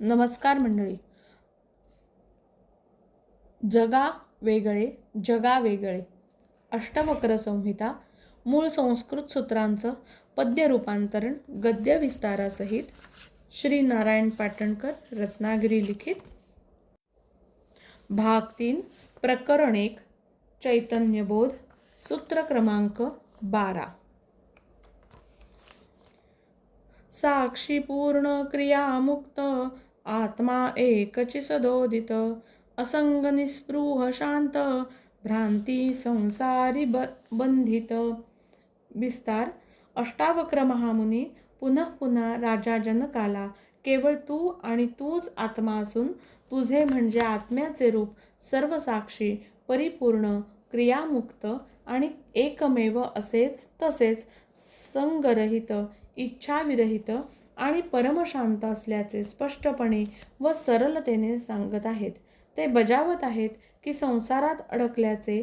नमस्कार मंडळी. जगा वेगळे जगा वेगळे. अष्टवक्र संहिता मूळ संस्कृत सूत्रांचं पद्य रूपांतरण गद्य विस्तारासहित श्री नारायण पाटणकर रत्नागिरी लिखित. भाग तीन प्रकरण एक चैतन्यबोध सूत्र क्रमांक बारा. साक्षी पूर्ण क्रियामुक्त आत्मा एकची सदोदित असंग निस्पृह शांत भ्रांती संसारी ब बंधित. विस्तार. अष्टावक्र महामुनी पुनः पुन्हा राजा जनकाला केवळ तू आणि तूच आत्मा असून तुझे म्हणजे आत्म्याचे रूप सर्व साक्षी परिपूर्ण क्रियामुक्त आणि एकमेव असेच तसेच संगरहित इच्छाविरहित आणि परमशांत असल्याचे स्पष्टपणे व सरलतेने सांगत आहेत. ते बजावत आहेत की संसारात अडकल्याचे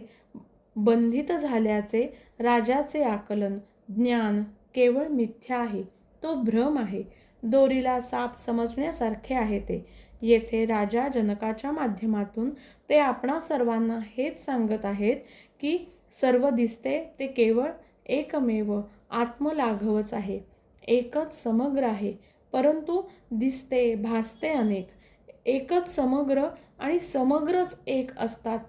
बंधित झाल्याचे राजाचे आकलन ज्ञान केवळ मिथ्या आहे तो भ्रम आहे. दोरीला साप समजण्यासारखे आहे ते. येथे राजा जनकाच्या माध्यमातून ते आपणा सर्वांना हेच सांगत आहेत की सर्व दिसते ते केवळ एकमेव आत्मलाघवच आहे. एकच समग्र आहे. परंतु दिसते भासते अनेक. एकच समग्र आणि समग्रच एक असतात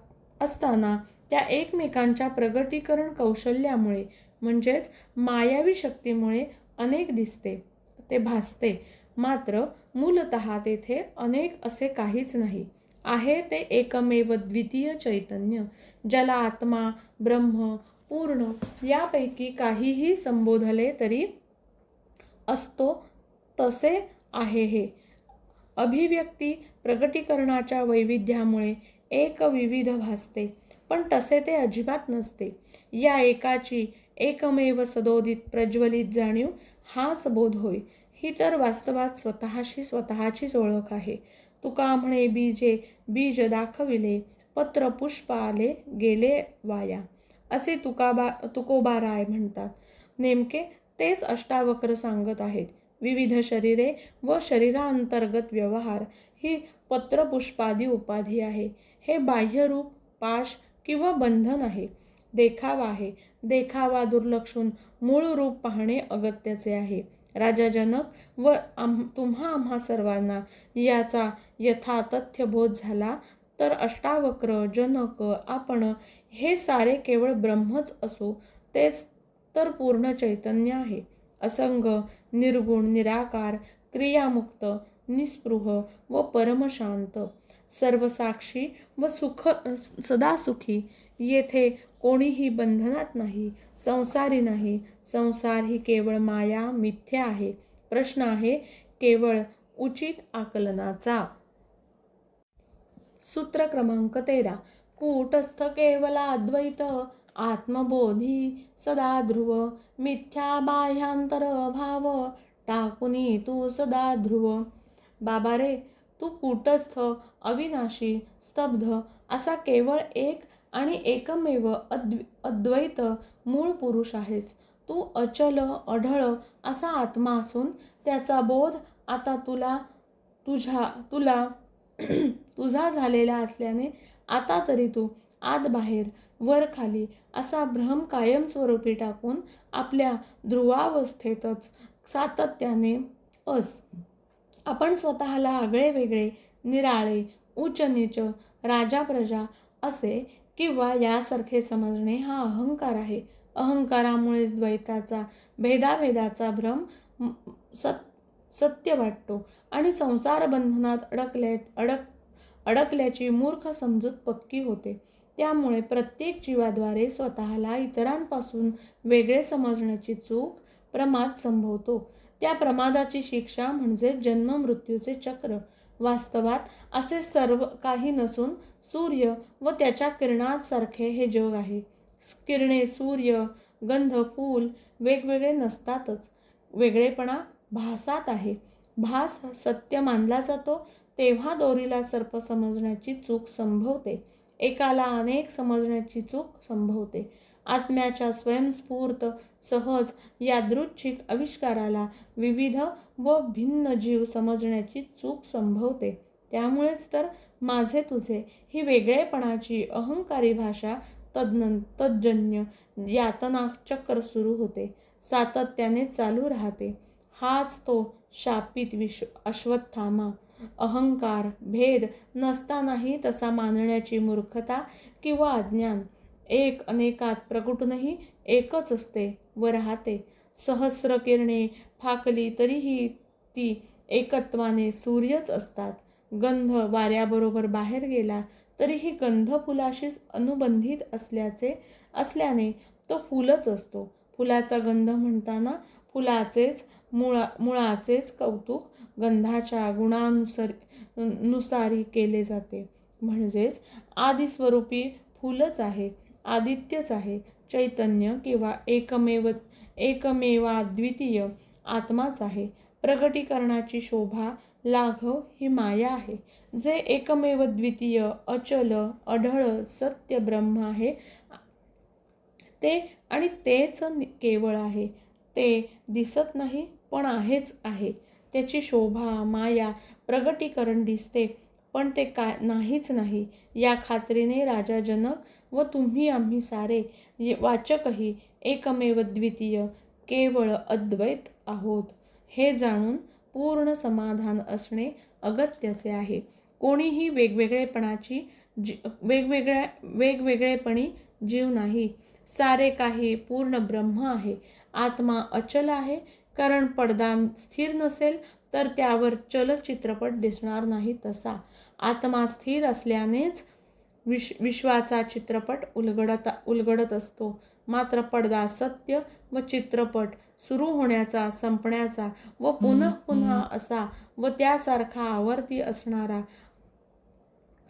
असताना त्या एकमेकांच्या प्रगटीकरण कौशल्यामुळे म्हणजेच मायावी शक्तीमुळे अनेक दिसते ते भासते. मात्र मूलत तेथे अनेक असे काहीच नाही. आहे ते एकमेव द्वितीय चैतन्य ज्याला आत्मा ब्रह्म पूर्ण यापैकी काहीही संबोधले तरी असतो तसे आहे हे. अभिव्यक्ती प्रगटीकरणाच्या वैविध्यामुळे एक विविध भासते पण तसे ते अजिबात नसते. या एकाची एकमेव सदोदित प्रज्वलित जाणीव हाच बोध होय. ही तर वास्तवात स्वतःशी स्वतःचीच ओळख आहे. तुका म्हणे बीजे बीज दाखविले पत्र पुष्प आले गेले वाया. असे तुकाबा तुकोबाराय म्हणतात. नेमके तेच अष्टावक्र सांगत आहेत. विविध शरीरे व शरीरांतर्गत व्यवहार ही पत्रपुष्पादी उपाधी आहे. हे बाह्यरूप पाश किंवा बंधन आहे. देखावा आहे. देखावा दुर्लक्षून मूळ रूप पाहणे अगत्याचे आहे. राजा जनक व आम तुम्हा आम्हा सर्वांना याचा यथातथ्य बोध झाला तर अष्टावक्र जनक आपण हे सारे केवळ ब्रह्मच असो तेच तर पूर्ण चैतन्य आहे. असंग निर्गुण निराकार क्रियामुक्त निस्पृह व परमशांत. सर्वसाक्षी व सुख सदा सुखी येथे कोणीही बंधनात नाही संसारी नाही. संसार ही केवळ माया मिथ्या आहे. प्रश्न आहे केवळ उचित आकलनाचा. सूत्र क्रमांक तेरा. कूटस्थ केवला अद्वैत आत्मबोधी सदा ध्रुव मिथ्या बाह्यांतर भाव टाकुनी तू सदा ध्रुव. बाबा रे तू कूटस्थ अविनाशी स्तब्ध असा केवळ एक आणि एकमेव अद्व अद्वैत मूळ पुरुष आहेस. तू अचल अढळ असा आत्मा असून त्याचा बोध आता तुला तुझ्या तुला तुझा झालेला असल्याने आता तरी तू आत बाहेर वर खाली असा भ्रम कायमस्वरूपी टाकून आपल्या ध्रुवावस्थेतच सातत्याने अस. आपण स्वतःला आगळे वेगळे निराळे उच्च नीच राजा प्रजा असे किंवा यासारखे समजणे हा अहंकार आहे. अहंकारामुळेच द्वैताचा भेदाभेदाचा भ्रम सत सत्य वाटतो आणि संसार बंधनात अडकल्या अडक अडकल्याची मूर्ख समजूत पक्की होते. त्यामुळे प्रत्येक जीवाद्वारे स्वतःला इतरांपासून वेगळे समजण्याची चूक प्रमाद संभवतो. त्या प्रमादाची शिक्षा म्हणजे जन्म मृत्यूचे चक्र. वास्तवात असे सर्व काही नसून सूर्य व त्याच्या किरणांसारखे हे जग आहे. किरणे सूर्य गंध फूल वेगवेगळे नसतातच. वेगळेपणा भासात आहे. भास सत्य मानला जातो तेव्हा दोरीला सर्प समजण्याची चूक संभवते. एकाला अनेक समजण्याची चूक संभवते. आत्म्याच्या स्वयंस्फूर्त सहज यादृच्छिक आविष्काराला विविध व भिन्न जीव समजण्याची चूक संभवते. त्यामुळेच तर माझे तुझे ही वेगळेपणाची अहंकारी भाषा तज्ञ तज्जन्य यातना चक्र सुरू होते. सातत्याने चालू राहते. हाच तो शापित विश्व अश्वत्थामा. अहंकार भेद नसतानाही तसा मानण्याची मूर्खता किंवा अज्ञान एक अनेकात प्रकटूनही एकच असते व राहते. सहस्र किरणे फाकली तरीही ती एकत्वाने सूर्यच असतात. गंध वाऱ्याबरोबर बाहेर गेला तरीही गंध फुलाशीच अनुबंधित असल्याचे असल्याने तो फुलच असतो. फुलाचा गंध म्हणताना फुलाचेच मुळा मुळाचेच कौतुक गंधाच्या गुणानुसार नुसारी केले जाते. म्हणजेच आदिस्वरूपी फुलच आहे आदित्यच आहे चैतन्य किंवा एकमेव एकमेवाद्वितीय आत्माच आहे. प्रगटीकरणाची शोभा लाघव ही माया आहे. जे एकमेव द्वितीय अचल अढळ सत्य ब्रह्म आहे ते आणि तेच केवळ आहे. ते दिसत नाही पण आहेच आहे. त्याची शोभा माया प्रगटीकरण दिसते पण ते काय नाहीच नाही. या खात्रीने राजा जनक व तुम्ही आम्ही सारे वाचकही एकमेव द्वितीय केवळ अद्वैत आहोत. हे जाणून पूर्ण समाधान असणे अगत्याचे आहे. कोणीही वेगवेगळेपणाची जी वेगवेगळ्या वेगवेगळेपणी जीव नाही. सारे काही पूर्ण ब्रह्म आहे. आत्मा अचल आहे कारण पडदा स्थिर नसेल तर त्यावर चलचित्रपट दिसणार नाही तसा. आत्मा स्थिर असल्यानेच विश विश्वाचा चित्रपट उलगडत उलगडत असतो. मात्र पडदा सत्य व चित्रपट सुरू होण्याचा संपण्याचा व पुन्हा पुन्हा असा व त्यासारखा आवर्ती असणारा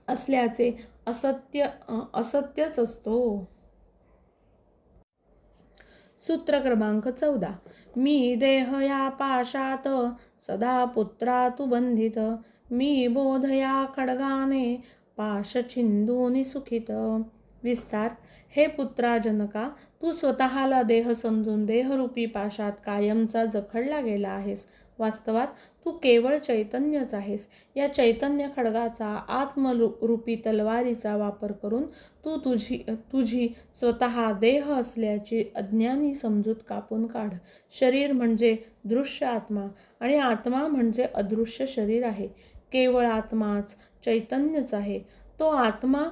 असल्याचे असत्य असत्यच असतो. सूत्र क्रमांक चौदा. मी देह या पाशात सदा पुत्रा तू बंधित. मी बोधया खडगाने पाश छिंदूनी सुखित. विस्तार हे पुत्रा जनका तू स्वतःला देह समजून देहरूपी पाशात कायमचा जखडला गेला आहेस. वास्तवात तू केवळ चैतन्यच आहेस. या चैतन्य खडगाचा आत्मरूपी तलवारीचा वापर करून तू तुझी तुझी स्वतः देह असल्याची अज्ञानी समजूत कापून काढ. शरीर म्हणजे दृश्य आत्मा आणि आत्मा म्हणजे अदृश्य शरीर आहे. केवळ आत्माच चैतन्यच आहे. तो आत्मा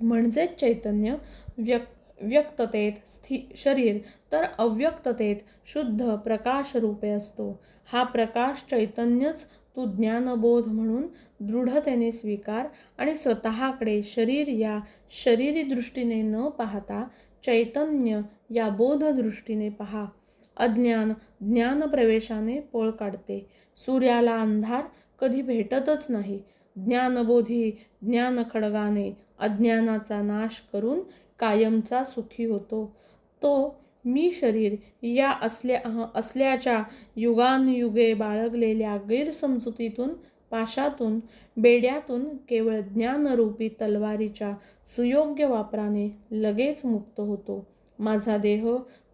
म्हणजेच चैतन्य व्यक् व्यक्ततेत स्थि शरीर तर अव्यक्ततेत शुद्ध प्रकाश रूपे असतो. हा प्रकाश चैतन्यच तू ज्ञानबोध म्हणून दृढतेने स्वीकार आणि स्वतःकडे शरीर या शरीरी दृष्टीने न पाहता चैतन्य या बोधदृष्टीने पहा. अज्ञान ज्ञानप्रवेशाने पळ काढते. सूर्याला अंधार कधी भेटतच नाही. ज्ञानबोधी ज्ञानखडगाने अज्ञानाचा नाश करून कायमचा सुखी होतो. तो मी शरीर या असल्या असल्याच्या युगानुयुगे बाळगलेल्या गैरसमजुतीतून पाशातून बेड्यातून केवळ ज्ञानरूपी तलवारीच्या सुयोग्य वापराने लगेच मुक्त होतो. माझा देह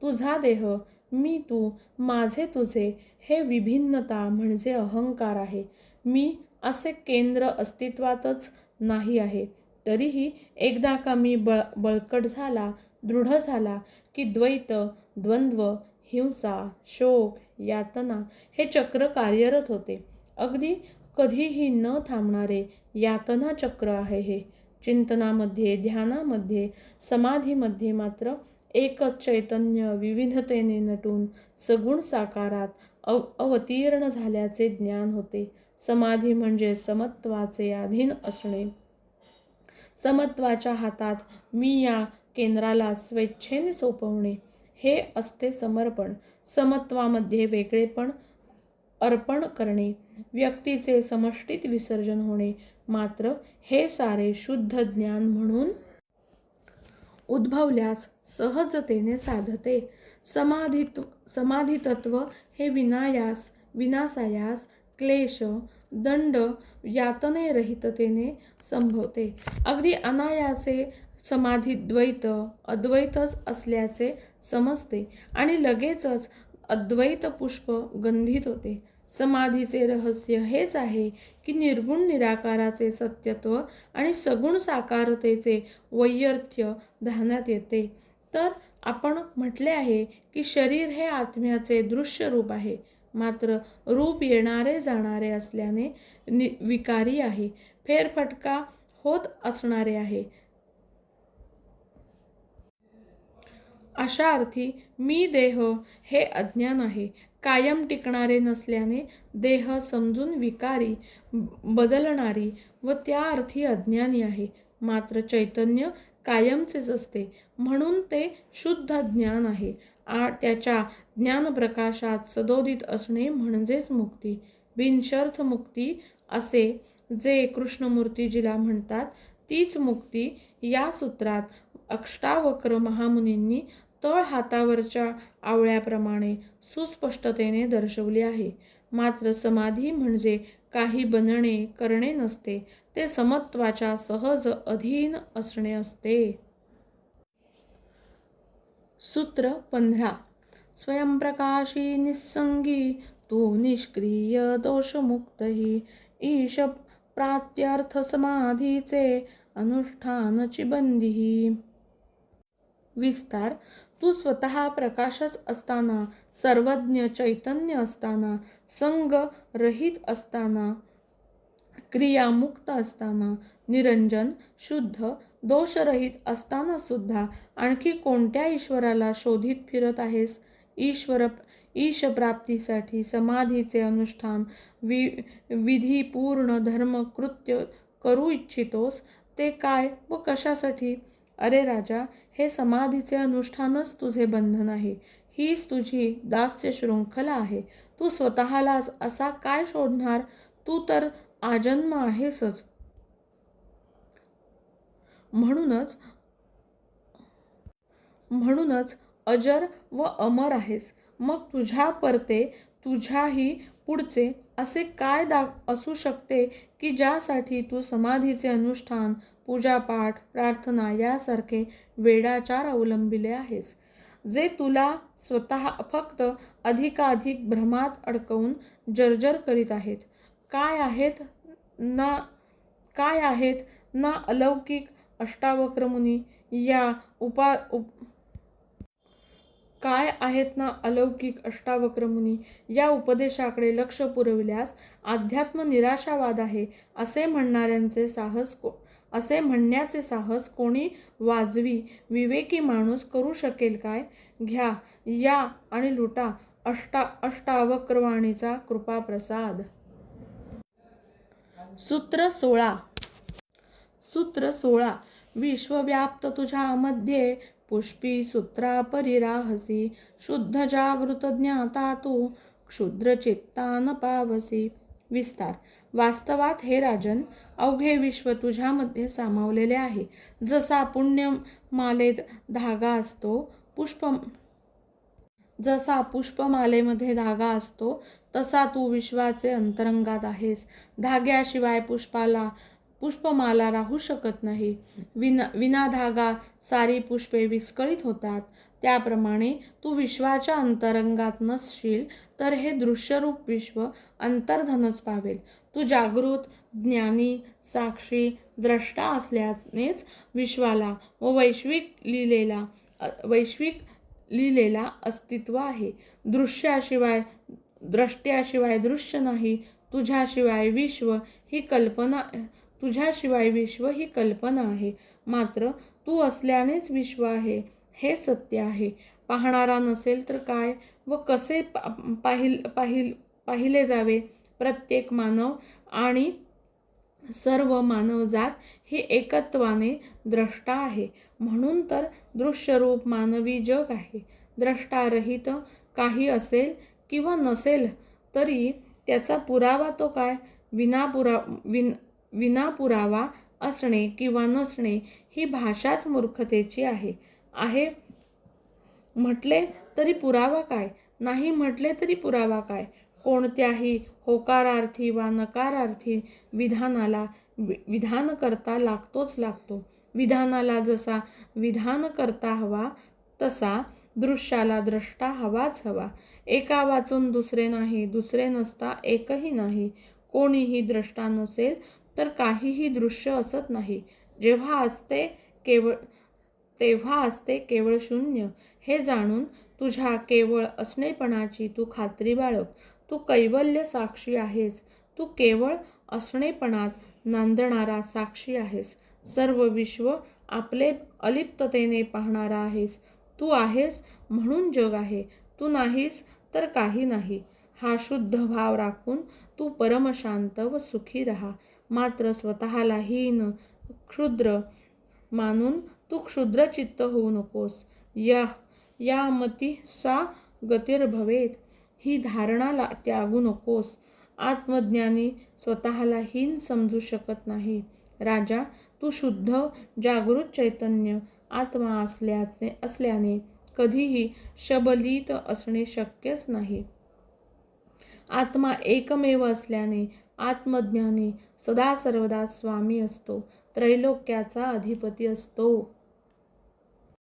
तुझा देह मी तू माझे तुझे हे विभिन्नता म्हणजे अहंकार आहे. मी असे केंद्र अस्तित्वातच नाही आहे. तरीही एकदा का मी बळ बळकट झाला दृढ झाला की द्वैत द्वंद्व हिंसा शोक यातना हे चक्र कार्यरत होते. अगदी कधीही न थांबणारे यातना चक्र आहे हे. चिंतनामध्ये ध्यानामध्ये समाधीमध्ये मात्र एकच चैतन्य विविधतेने नटून सगुण साकारात अव अवतीर्ण झाल्याचे ज्ञान होते. समाधी म्हणजे समत्वाचे अधीन असणे. समत्वाच्या हातात मी या केंद्राला स्वेच्छेने सोपवणे. हे असते समर्पण. समत्वामध्ये वेगळेपण अर्पण करणे. व्यक्तीचे समष्टीत विसर्जन होणे. मात्र हे सारे शुद्ध ज्ञान म्हणून उद्भवल्यास सहजतेने साधते. समाधित्व समाधितत्व हे विनायास विनासायास क्लेश दंड यातने रहिततेने संभवते. अगदी अनायासे समाधी द्वैत अद्वैतच असल्याचे समजते आणि लगेचच अद्वैत पुष्प गंधित होते. समाधीचे रहस्य हेच आहे की निर्गुण निराकाराचे सत्यत्व आणि सगुण साकारतेचे वैयर्थ्य ध्यानात येते. तर आपण म्हटले आहे की शरीर हे आत्म्याचे दृश्य रूप आहे. मात्र रूप येणारे जाणारे असल्याने नि विकारी आहे. फेरफटका होत असणारे आहे. अशा अर्थी मी देह हे अज्ञान आहे. कायम टिकणारे नसल्याने देह समजून विकारी बदलणारी व त्या अर्थी अज्ञानी आहे. मात्र चैतन्य कायमचेच असते. म्हणून ते शुद्ध ज्ञान आहे. आ त्याच्या ज्ञानप्रकाशात सदोदित असणे म्हणजेच मुक्ती. बिनशर्थ मुक्ती असे जे कृष्णमूर्तीजीला म्हणतात तीच मुक्ती या सूत्रात अष्टावक्र महामुनींनी तळ हातावरच्या आवळ्याप्रमाणे सुस्पष्टतेने दर्शवली आहे. मात्र समाधी म्हणजे काही बनणे करणे नसते. ते समत्वाच्या सहज अधीन असणे असते. सूत्र पंधरा. स्वयंप्रकाशी निसंगी तू निष्क्रिय दोषमुक्तही. ईश प्रात्यर्थ समाधीचे अनुष्ठानची बंदी विस्तार. तू स्वतः प्रकाशच असताना सर्वज्ञ चैतन्य असताना संग रहित असताना क्रियामुक्त असताना निरंजन शुद्ध दोषरहित असताना सुद्धा आणखी कोणत्या ईश्वराला शोधित फिरत आहेस? ईश्वर ईशप्राप्तीसाठी समाधीचे अनुष्ठान वि विधीपूर्ण धर्म कृत्य करू इच्छितोस ते काय व कशासाठी? अरे राजा हे समाधीचे अनुष्ठानच तुझे बंधन आहे. हीच तुझी दास्य शृंखला आहे. तू स्वतःलाच असा काय शोधणार? तू तर आजन्म आहेसच. म्हणूनच म्हणूनच अजर व अमर आहेस. मग तुझ्या परते तुझ्याही पुढचे असे काय दा असू शकते की ज्यासाठी तू समाधीचे अनुष्ठान पूजापाठ प्रार्थना यासारखे वेडाचार अवलंबिले आहेस. जे तुला स्वतः फक्त अधिकाधिक भ्रमात अडकवून जर्जर करीत आहेत. काय आहेत ना काय आहेत ना अलौकिक अष्टावक्रमुनी या उपा उप काय आहेत ना अलौकिक अष्टावक्रमुनी? या उपदेशाकडे लक्ष पुरविल्यास अध्यात्म निराशावाद आहे असे म्हणणाऱ्यांचे साहस को असे म्हणण्याचे साहस कोणी वाजवी विवेकी माणूस करू शकेल काय? घ्या या आणि लुटा अष्टा अष्टावक्रवाणीचा कृपाप्रसाद. सूत्र सोळा. सूत्र सोळा. विश्वव्याप्त तुझ्यामध्ये पुष्पी सूत्रा परिराहसी शुद्ध जागृत ज्ञाता तू क्षुद्र चित्ता पावसी. विस्तार. वास्तवात हे राजन अवघे विश्व तुझ्यामध्ये सामावलेले आहे. जसा पुण्य मालेत धागा असतो पुष्प जसा पुष्पमालेमध्ये धागा असतो तसा तू विश्वाचे अंतरंगात आहेस. धाग्याशिवाय पुष्पाला पुष्पमाला राहू शकत नाही. विना विना धागा सारी पुष्पे विस्कळीत होतात. त्याप्रमाणे तू विश्वाच्या अंतरंगात नसशील तर हे दृश्यरूप विश्व अंतर्धनच पावेल. तू जागृत ज्ञानी साक्षी द्रष्टा असल्यानेच विश्वाला व वैश्विक लिलेला वैश्विक लिहिलेला अस्तित्व आहे. दृश्याशिवाय द्रष्ट्याशिवाय दृश्य नाही. तुझ्याशिवाय विश्व ही कल्पना तुझ्याशिवाय विश्व ही कल्पना आहे. मात्र तू असल्यानेच विश्व आहे हे सत्य आहे. पाहणारा नसेल तर काय व कसे पाहिल पाहिल पाहिले जावे? प्रत्येक मानव आणि सर्व मानवजात हे एकत्वाने द्रष्टा आहे. म्हणून तर दृश्यरूप मानवी जग आहे. द्रष्टारहित काही असेल किंवा नसेल तरी त्याचा पुरावा तो काय? विनापुरा विन विनापुरावा असणे किंवा नसणे ही भाषाच मूर्खतेची आहे. आहे म्हटले तरी पुरावा काय? नाही म्हटले तरी पुरावा काय? कोणत्याही होकारार्थी वा नकारार्थी विधानाला विधान करता लागतोच लागतो. विधानाला जसा विधान करता हवा तसा दृश्याला द्रष्टा हवाच हवा. एका वाचून दुसरे नाही दुसरे नसता एकही नाही. कोणीही द्रष्टा नसेल तर काहीही दृश्य असत नाही. जेव्हा असते केवळ तेव्हा असते केवळ शून्य. हे जाणून तुझ्या केवळ असणेपणाची तू खात्री बाळग. तू कैवल्य साक्षी आहेस. तू केवळ असणेपणात नांदणारा साक्षी आहेस. सर्व विश्व आपले अलिप्ततेने पाहणारा आहेस. तू आहेस म्हणून जग आहे. तू नाहीस तर काही नाही. हा शुद्ध भाव राखून तू परमशांत व सुखी राहा. मात्र स्वतःला हीन क्षुद्र मानून तू क्षुद्रचित्त होऊ नकोस. या या मती सा गतिर्भवेत ही धारणाला त्यागू नकोस. आत्मज्ञानी स्वतःला हीन समजू शकत नाही. राजा तू शुद्ध जागृत चैतन्य आत्मा असल्याचे असल्याने कधीही शबलित असणे शक्यच नाही. आत्मा एकमेव असल्याने आत्मज्ञानी सदा सर्वदा स्वामी असतो. त्रैलोक्याचा अधिपती असतो.